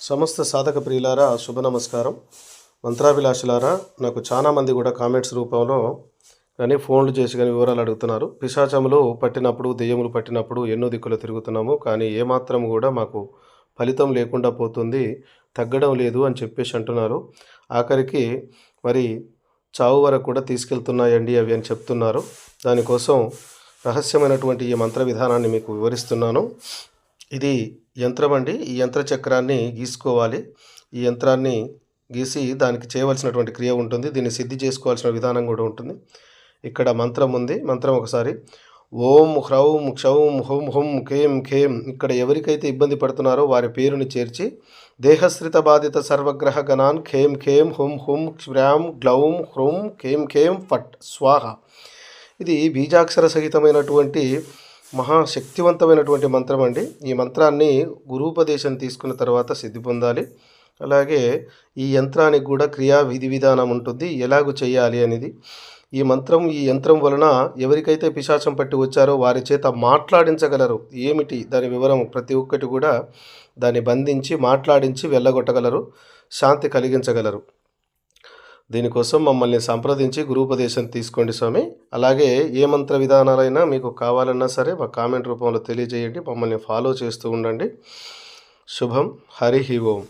సమస్త సాధక ప్రియులారా శుభ నమస్కారం. మంత్రాభిలాషులారా నాకు చాలామంది కూడా కామెంట్స్ రూపంలో కానీ ఫోన్లు చేసి కానీ వివరాలు అడుగుతున్నారు. పిశాచములు పట్టినప్పుడు దెయ్యములు పట్టినప్పుడు ఎన్నో దిక్కులు తిరుగుతున్నాము. కానీ ఏమాత్రం కూడా మాకు ఫలితం లేకుండా పోతుంది తగ్గడం లేదు అని చెప్పేసి అంటున్నారు. ఆఖరికి మరి చావు వరకు కూడా తీసుకెళ్తున్నాయండి అవి అని చెప్తున్నారు. దానికోసం రహస్యమైనటువంటి ఈ మంత్ర విధానాన్ని మీకు వివరిస్తున్నాను. ఇది యంత్రం అండి. ఈ యంత్ర చక్రాన్ని గీసుకోవాలి. ఈ యంత్రాన్ని గీసి దానికి చేయవలసినటువంటి క్రియ ఉంటుంది. దీన్ని సిద్ధి చేసుకోవాల్సిన విధానం కూడా ఉంటుంది. ఇక్కడ మంత్రం ఉంది. మంత్రం ఒకసారి ఓం హ్రౌం క్షౌం హుం హుం ఖేం ఖేం. ఇక్కడ ఎవరికైతే ఇబ్బంది పడుతున్నారో వారి పేరుని చేర్చి దేహశ్రిత బాధిత సర్వగ్రహ గణాన్ ఖేం ఖేం హుం హుం క్ష్రాం గ్లౌం హ్రూం ఖేం ఖేం ఫట్ స్వాహ. ఇది బీజాక్షర సహితమైనటువంటి మహాశక్తివంతమైనటువంటి మంత్రం అండి. ఈ మంత్రాన్ని గురూపదేశం తీసుకున్న తర్వాత సిద్ధి పొందాలి. అలాగే ఈ యంత్రానికి కూడా క్రియా విధి విధానం ఉంటుంది. ఎలాగూ చేయాలి అనేది. ఈ మంత్రం ఈ యంత్రం వలన ఎవరికైతే పిశాచం పట్టి వచ్చారో వారి చేత మాట్లాడించగలరు. ఏమిటి? దాని వివరం ప్రతి ఒక్కటి కూడా దాన్ని బంధించి మాట్లాడించి వెళ్ళగొట్టగలరు. శాంతి కలిగించగలరు. దీనికోసం మమ్మల్ని సంప్రదించి గురూపదేశం తీసుకోండి స్వామి. అలాగే ఏ మంత్ర విధానాలైనా మీకు కావాలన్నా సరే మా కామెంట్ రూపంలో తెలియజేయండి. మమ్మల్ని ఫాలో చేస్తూ ఉండండి. శుభం. హరి ఓం.